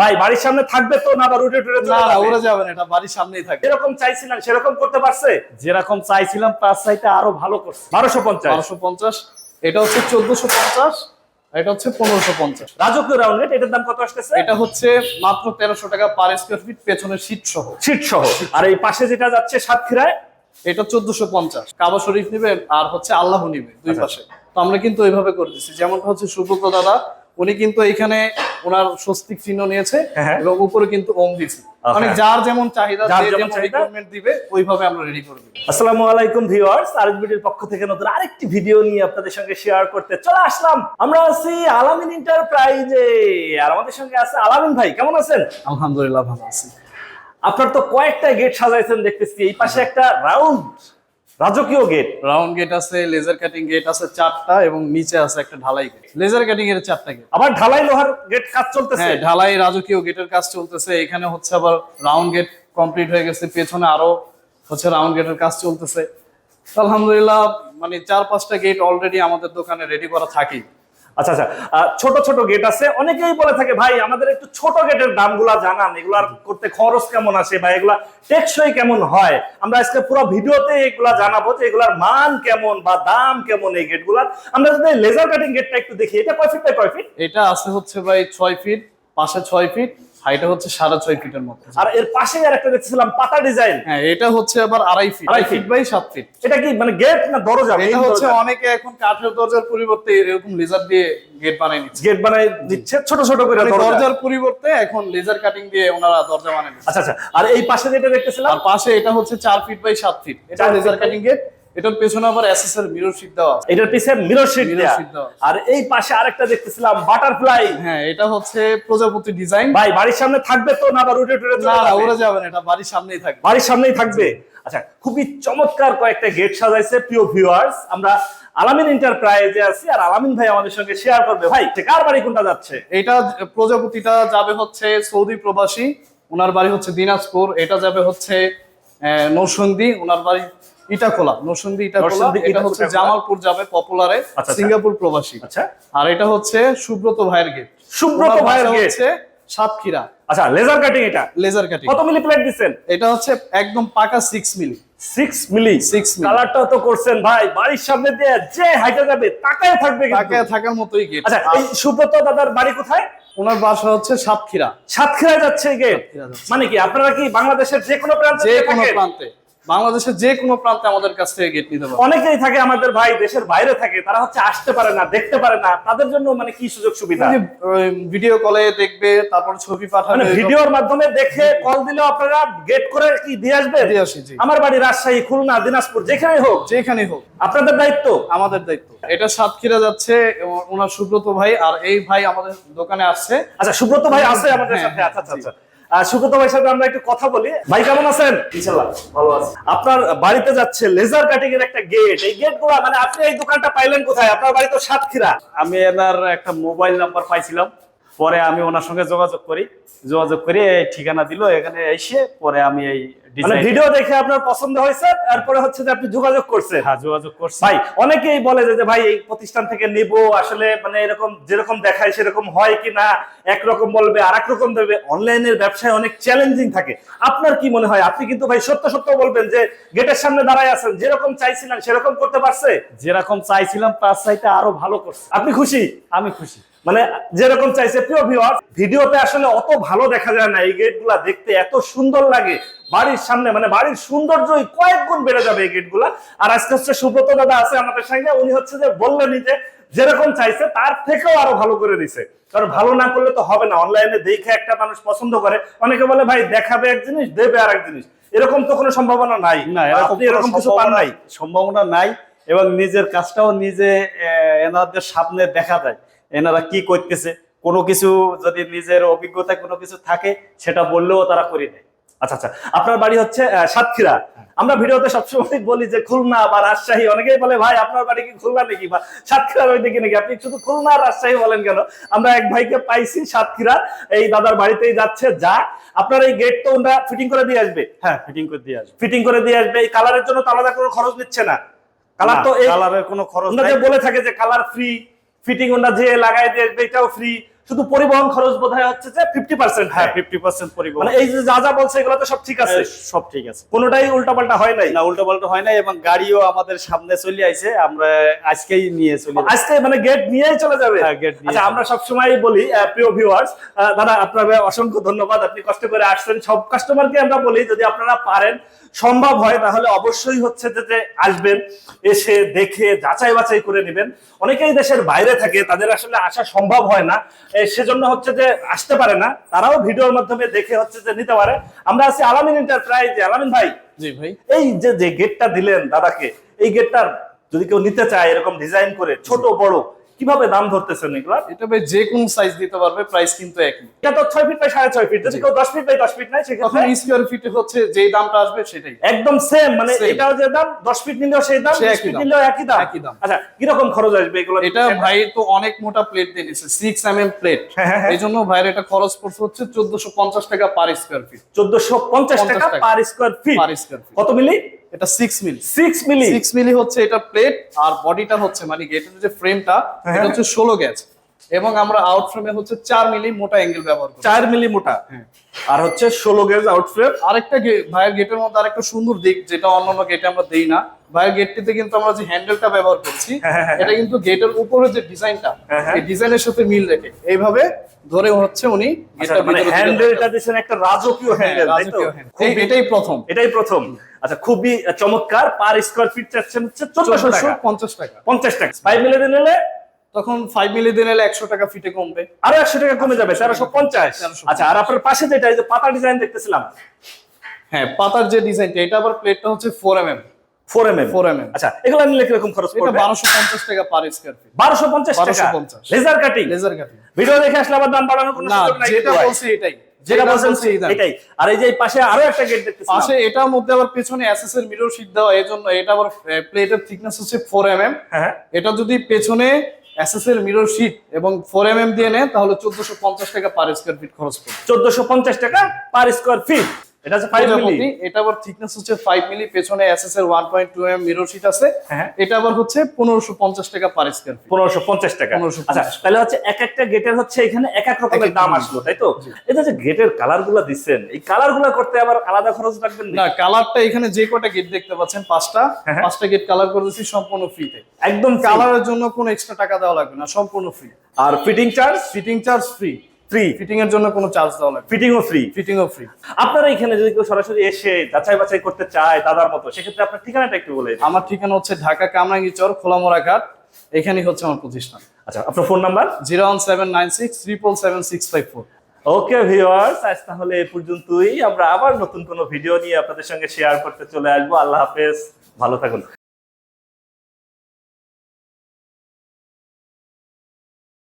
ভাই বাড়ির সামনে থাকবে তো? না বা রুটে টুটে না না উড়ে যাবেন এটা বাড়ির সামনেই থাকে যেরকম চাইছিলেন সেরকম করতে পারছে? যেরকম চাইছিলাম তার চাইতে আরও ভালো করছে। বারোশো পঞ্চাশ। বারোশো পঞ্চাশ এটা হচ্ছে চোদ্দশো পঞ্চাশ এটা হচ্ছে পনেরোশো পঞ্চাশ। রাজকীয় রাউন্ড রেট এটার দাম কত আসতেছে? এটা হচ্ছে মাত্র তেরোশো টাকা পার স্কোয়ার ফিট পেছনের সহ। সিট সহ। আর এই পাশে যেটা যাচ্ছে সাতক্ষীরায়? এটা চোদ্দশো পঞ্চাশ। কাবা শরীফ নিবে আর হচ্ছে আল্লাহ নিবে দুই আচ্ছা। পাশে। তো আমরা কিন্তু এইভাবে করে দিচ্ছি। যেমনটা হচ্ছে সুব্রত দাদা উনি কিন্তু এখানে ওনার স্বস্তিক চিহ্ন নিয়েছে হ্যাঁ, হ্যাঁ। এবং উপরে কিন্তু ওম দিছি। মানে যার যেমন চাহিদা যার যেমন রিকোয়ারমেন্ট দিবে ওইভাবে আমরা রেডি করে দিই আসসালামু আলাইকুম ভিউয়ার্স পক্ষ থেকে নতুন আরেকটি ভিডিও নিয়ে আপনাদের সঙ্গে শেয়ার করতে চলে আসলাম। আমরা আছি আলামিন এন্টারপ্রাইজে আর আমাদের সঙ্গে আছে আলামিন ভাই কেমন আছেন? আলহামদুলিল্লাহ ভালো আছি। আপনার তো কয়েকটা গেট সাজাইছেন দেখতেছি এই পাশে একটা রাউন্ড রাজকীয় গেট রাউন্ড গেট আছে লেজার কাটিং গেট আছে চারটা এবং নিচে আছে একটা ঢালাই গেট লেজার কাটিং এর চারটা গেট আবার ঢালাই লোহার গেট কাজ চলতেছে? হ্যাঁ ঢালাই রাজকীয় গেটের কাজ চলতেছে। এখানে হচ্ছে আবার রাউন্ড গেট কমপ্লিট হয়ে গেছে। পেছনে আরও হচ্ছে রাউন্ড গেটের কাজ চলতেছে। আলহামদুলিল্লাহ মানে চার পাঁচটা গেট অলরেডি আমাদের দোকানে রেডি করা থাকি আচ্ছা আচ্ছা ছোট ছোট গেট আছে। অনেকেই বলে থাকে, ভাই, আমাদের একটু ছোট গেটের দামগুলা জানান। এগুলার করতে খরচ কেমন আসে বা এগুলা টেকসই কেমন হয়? আমরা আজকে পুরো ভিডিওতে এগুলা জানাব যে এগুলার মান কেমন বা দাম কেমন এই গেটগুলার আমরা যদি লেজার কাটিং গেটটা একটু দেখি, এটা কয় ফিট কয় ফিট এটা আছে হচ্ছে ভাই ছয় ফিট পাশে ছয় ফিট হাইটা হচ্ছে সাড়ে ছয় ফিটের মতো। আর এর পাশে আর একটা দেখছিলাম পাতা ডিজাইন। হ্যাঁ এটা হচ্ছে আবার আড়াই ফিট আড়াই ফিট। বাই সাত ফিট। এটা কি মানে গেট না দরজা? এটা হচ্ছে অনেকে এখন কাঠের দরজার পরিবর্তে এরকম লেজার দিয়ে গেট বানাই নিচ্ছে। গেট বানাই দিচ্ছে ছোট ছোট করে মানে দরজার পরিবর্তে এখন লেজার কাটিং দিয়ে ওনারা দরজা বানাই আচ্ছা আচ্ছা আর এই পাশে যেটা দেখতেছিলাম? আর পাশে এটা হচ্ছে চার ফিট বাই সাত ফিট। এটা লেজার কাটিং গেট এটার পেছনে আবার এসএসএল মিরর শীট দেওয়া আছে। এটার পিছে মিরর শিট দেওয়া। আর এই পাশে আরেকটা দেখতেছিলাম বাটারফ্লাই হ্যাঁ এটা হচ্ছে প্রজাপতি ডিজাইন ভাই বাড়ির সামনে থাকবে তো না বা রুটে টুটে না না উড়ে যাবেন এটা বাড়ির সামনেই থাকবে। বাড়ির সামনেই থাকবে। আচ্ছা খুবই চমৎকার কয়েকটা গেট সাজাইছে প্রিয় ভিউয়ার্স আমরা আলামিন এন্টারপ্রাইজে আছি আর আলামিন ভাই আমাদের সঙ্গে শেয়ার করবে। ভাই কার বাড়ি কোনটা যাচ্ছে? এটা প্রজাপতিটা যাবে হচ্ছে সৌদি প্রবাসী ওনার বাড়ি হচ্ছে দিনাজপুর। এটা যাবে হচ্ছে নরসিংদী ওনার বাড়ি নরসিংদী ইটাখোলা নরসিংদী, এটা হচ্ছে। জামালপুর যাবে পপুলারে আচ্ছা। সিঙ্গাপুর প্রবাসী। আচ্ছা। আর এটা হচ্ছে সুব্রত ভাইয়ের গেট সুব্রত ভাইয়ের গেট হচ্ছে সাতক্ষীরা। আচ্ছা লেজার কাটিং এটা? লেজার কাটিং কত মিলি প্লেট দিচ্ছেন? এটা হচ্ছে একদম পাকা six milli six milli Six milli। কালারটা তো করছেন ভাই বাড়ির সামনে দিয়ে যে হাইটে যাবে তাকায় থাকবে কিন্তু। তাকে থাকার মতোই গেট আচ্ছা এই সুব্রত দাদার বাড়ি কোথায়? ওনার বাসা হচ্ছে সাতক্ষীরা। সাতক্ষীরায় যাচ্ছে গেট মানে কি আপনারা কি বাংলাদেশের যে কোনো প্রান্তে যে কোনো প্রান্তে। বাংলাদেশের যে কোনো প্রান্তে আমাদের কাছ থেকে গেট নিতে পারবে। অনেকেই থাকে আমাদের ভাই দেশের বাইরে থাকে তারা হচ্ছে আসতে পারে না দেখতে পারে না। তাদের জন্য মানে কি সুযোগ সুবিধা? ভিডিও কলে দেখবে তারপর ছবি মানে পাঠাবে ভিডিওর মাধ্যমে দেখে কল দিলে আপনারা গেট করে কি দিয়ে আসবে? দিয়ে আসি আমার বাড়ি রাজশাহী খুলনা দিনাজপুর যেখানেই হোক। যেখানে হোক। আপনাদের দায়িত্ব? আমাদের দায়িত্ব। এটা সাতক্ষীরা যাচ্ছে ওনার সুব্রত ভাই আর এই ভাই আমাদের দোকানে আসছে। আচ্ছা সুব্রত ভাই আছে আমাদের হ্যাঁ, সাথে হ্যাঁ, আচ্ছা আচ্ছা। সুব্রত ভাইয়ের সাথে আমরা একটু কথা বলি। ভাই কেমন আছেন? ইনশাআল্লাহ ভালো আছি। আপনার বাড়িতে যাচ্ছে লেজার কাটিং এর একটা গেট এই গেটগুলা মানে আপনি এই দোকানটা পাইলেন কোথায়? আপনার বাড়ি তো সাতক্ষীরা। আমি এনার একটা মোবাইল নাম্বার পাইছিলাম। পরে আমি ওনার সঙ্গে যোগাযোগ করি। যোগাযোগ করে এই ঠিকানা দিল এখানে এসে পরে আমি এই মানে ভিডিও দেখে আপনার পছন্দ হয়েছে তারপরে হচ্ছে যে আপনি যোগাযোগ করছেন। হ্যাঁ যোগাযোগ করছি। ভাই অনেকেই বলে যে ভাই এই প্রতিষ্ঠান থেকে নিব আসলে মানে এরকম যেরকম দেখায় সেরকম হয় কি না একরকম বলবে আর এক রকম দেবে। অনলাইনের ব্যবসায় অনেক চ্যালেঞ্জিং থাকে। আপনার কি মনে হয়? আপনি কিন্তু ভাই সত্য সত্য বলবেন যে গেটের সামনে দাঁড়ায় আছেন যেরকম চাইছিলেন সেরকম করতে পারছে? যেরকম চাইছিলাম তার চাইতে আরও ভালো করছে। আপনি খুশি? আমি খুশি। মানে যেরকম চাইছে প্রিয় ভিউয়ার ভিডিওতে আসলে অত ভালো দেখা যায় না এই গেটগুলা দেখতে এত সুন্দর লাগে। বাড়ির সামনে মানে বাড়ির সৌন্দর্যই কয়েক গুণ বেড়ে যাবে এই গেটগুলা আর আজকে হচ্ছে সুব্রত দাদা আছে আমাদের সঙ্গে উনি হচ্ছে যে বললেনই যে যেরকম চাইছে তার থেকেও আরও ভালো করে দিছে। কারণ ভালো না করলে তো হবে না অনলাইনে দেখে একটা মানুষ পছন্দ করে। অনেকে বলে ভাই দেখাবে এক জিনিস দেবে আর এক জিনিস। এরকম তো কোনো সম্ভাবনা নাই। না এরকম কিছু পান সম্ভাবনা- নাই? সম্ভাবনা নাই এবং নিজের কাজটাও নিজে আহ, এনাদের সামনে দেখা যায়। এনারা কি করতেছে? কোনো কিছু যদি নিজের অভিজ্ঞতা কোনো কিছু থাকে সেটা বললেও তারা করে দেয় আচ্ছা আচ্ছা আপনার বাড়ি হচ্ছে সাতক্ষীরা। আমরা ভিডিওতে সবসময় বলি যে খুলনা বা রাজশাহী অনেকেই বলে ভাই আপনার বাড়ি কি খুলনা নাকি? বা সাতক্ষীরার ওই দিকে নাকি? আপনি শুধু খুলনা আর রাজশাহী বলেন কেন? আমরা এক ভাইকে পাইছি সাতক্ষীরা এই দাদার বাড়িতেই যাচ্ছে যা। আপনার এই গেট তো ওরা ফিটিং করে দিয়ে আসবে? হ্যাঁ ফিটিং করে দিয়ে আসবে। ফিটিং করে দিয়ে আসবে এই কালারের জন্য তো আলাদা কোনো খরচ নিচ্ছে না। কালার তো এই কালারের কোনো খরচ ওনারা বলে থাকে যে কালার ফ্রি ফিটিং ওনারা যে লাগাই আসবে এটাও ফ্রি শুধু পরিবহন খরচ বোধহয় হচ্ছে যে ফিফটি পার্সেন্ট হ্যাঁ ফিফটি পার্সেন্ট পরিবহন। মানে এই যে যা যা বলছে এগুলো তো সব ঠিক আছে। সব ঠিক আছে। কোনোটাই উল্টাপাল্টা হয় নাই। না উল্টো পাল্টা হয় না এবং গাড়িও আমাদের সামনে চলে আইছে। আমরা আজকেই নিয়ে চলে আজকে মানে গেট নিয়েই চলে যাবে। হ্যাঁ, নিয়ে আচ্ছা আমরা সবসময় বলি প্রিয় ভিউয়ার্স দাদা আপনাকে অসংখ্য ধন্যবাদ। আপনি কষ্ট করে আসছেন। সব কাস্টমারকে আমরা বলি যদি আপনারা পারেন সম্ভব হয় তাহলে অবশ্যই হচ্ছে যে আসবেন এসে দেখে যাচাই বাছাই করে নেবেন। অনেকেই দেশের বাইরে থাকে তাদের আসলে আসা সম্ভব হয় না। সেজন্য হচ্ছে যে আসতে পারে না। তারাও ভিডিওর মাধ্যমে দেখে হচ্ছে যে নিতে পারে। আমরা আছি আলামিন এন্টারপ্রাইজ আলামিন ভাই জি ভাই। এই যে যে গেটটা দিলেন দাদাকে এই গেটটার যদি কেউ নিতে চায় এরকম ডিজাইন করে ছোট বড় কীভাবে দাম ধরতেছেন এগুলা? এটা ভাই যে কোনো সাইজ দিতে পারবে প্রাইস কিন্তু একই। এটা তো ছয় ফিট বাই সাড়ে ছয় ফিট যদি কেউ দশ ফিট বাই দশ ফিট নাই তখন সেক্ষেত্রে স্কোয়ার ফিটে হচ্ছে যেই দামটা আসবে সেটাই। একদম সেম মানে. এটাও যে দাম দশ ফিট নিলেও সেই দাম একই ফিট নিলেও একই দাম। একই দাম। আচ্ছা কীরকম খরচ আসবে এগুলো? এটা ভাই তো অনেক মোটা প্লেট দিয়ে সিক্স এম এম প্লেট। এই জন্য ভাইয়ের এটা খরচ পড়ছে হচ্ছে চোদ্দশো পঞ্চাশ টাকা পার স্কোয়ার ফিট চোদ্দশো পঞ্চাশ টাকা টাকা। Per square feet per square feet কত মিলি? এটা 6 মিলি 6 মিলি 6 মিলি হচ্ছে এটা প্লেট আর বডিটা হচ্ছে মানে গেটের যে ফ্রেমটা হ্যাঁ। এটা হচ্ছে 16 গেজ এবং আমরা আউট ফ্রেমে হচ্ছে 4 মিলি মোটা অ্যাঙ্গেল ব্যবহার করি 4 মিলি মোটা। আর হচ্ছে ষোলো গেজ আউট ফ্রেম আরেকটা ভাইয়ের গেটের মধ্যে আরেকটা সুন্দর দিক যেটা অন্যান্য গেটে আমরা দেই না। ভাইয়ের গেটটিতে কিন্তু আমরা যে হ্যান্ডেলটা ব্যবহার করছি হ্যাঁ, হ্যাঁ, এটা কিন্তু গেটের উপরে যে ডিজাইনটা হ্যাঁ, হ্যাঁ। এই ডিজাইনের সাথে মিল রেখে। এইভাবে ধরে হচ্ছে উনি গেটটার মানে ভিতরে হ্যান্ডেলটা দিচ্ছেন একটা রাজকীয় হ্যাঁ, হ্যান্ডেল তাই তো? এটাই প্রথম। এটাই প্রথম। আচ্ছা খুবই চমৎকার পার স্কোয়ার ফিট চাচ্ছেন হচ্ছে চোদ্দশো চোদ্দশো টাকা পঞ্চাশ টাকা। পঞ্চাশ টাকা। ফাইভ মিলে নিলে? তখন ফাইভ মিলি দিয়ে নিলে একশো টাকা ফিটে কমবে। আরও একশো টাকা কমে যাবে তেরোশো পঞ্চাশ। আচ্ছা আর আপনার পাশে যেটা এই যে পাতা ডিজাইন দেখতেছিলাম। হ্যাঁ পাতার যে ডিজাইনটা এটা আবার প্লেটটা হচ্ছে four M M four M M 4mm আচ্ছা এগুলো নিলে কীরকম খরচ এটা পড়বে? টাকা পার স্কোয়ার ফিট বারোশো পঞ্চাশ টাকা? 1250 laser cutting laser cutting video দেখে আসলে আবার দাম বাড়ানোর কোনো সুযোগ নাই যেটা বলছি এটাই। যেটা বলছেন এটাই। আর এই যে পাশে আরও একটা গেট দেখতেছি পাশে এটার মধ্যে আবার পেছনে এসএস এর মিরর শীট দেওয়া এই জন্য এটা আবার প্লেটের থিকনেস হচ্ছে এম হ্যাঁ এটা যদি পেছনে এসএস এর মিরর শীট এবং ফোর এম এম দিয়ে নেয় তাহলে চোদ্দশো পঞ্চাশ টাকা পার স্কোয়ার ফিট খরচ পড়বে। চোদ্দশো পঞ্চাশ টাকা পার স্কোয়ার ফিট এটা হচ্ছে ফাইভ মিলি এটা আবার থিকনেস হচ্ছে ফাইভ মিলি পেছনে এসএস এর one point two M mirror sheet আছে। হ্যাঁ। এটা আবার হচ্ছে পনেরোশো পঞ্চাশ টাকা পার স্কোয়ার টাকা। আচ্ছা তাহলে হচ্ছে এক একটা গেটের হচ্ছে এখানে এক এক রকমের দাম। আসলো তাই তো? এটা যে গেটের এই কালারগুলো করতে আবার আলাদা খরচ রাখবেন না না কালারটা এখানে যে কটা গেট দেখতে পাচ্ছেন পাঁচটা হ্যাঁ। পাঁচটা গেট কালার করে দিচ্ছি সম্পূর্ণ ফ্রিতে একদম কালারের জন্য কোনো এক্সট্রা টাকা দেওয়া লাগবে না সম্পূর্ণ ফ্রি আর fitting charge fitting charge free free fitting এর জন্য কোনো চার্জ দেওয়া লাগবে ফিটিংও ফ্রি ফিটিংও ফ্রি আপনারা এখানে যদি কেউ সরাসরি এসে যাচাই বাছাই করতে চায় দাদার মতো সেক্ষেত্রে আপনার ঠিকানাটা একটু বলে আমার ঠিকানা হচ্ছে ঢাকা কামরাঙ্গি চর খোলামোড়া ঘাট এখানেই হচ্ছে আমার প্রতিষ্ঠান। আচ্ছা আপনার phone number zero one seven nine six triple seven six five four. Okay viewers আজ তাহলে এ পর্যন্তই। আমরা আবার নতুন কোনো ভিডিও নিয়ে আপনাদের সঙ্গে শেয়ার করতে চলে আসব। আল্লাহ হাফেজ। ভালো থাকুন।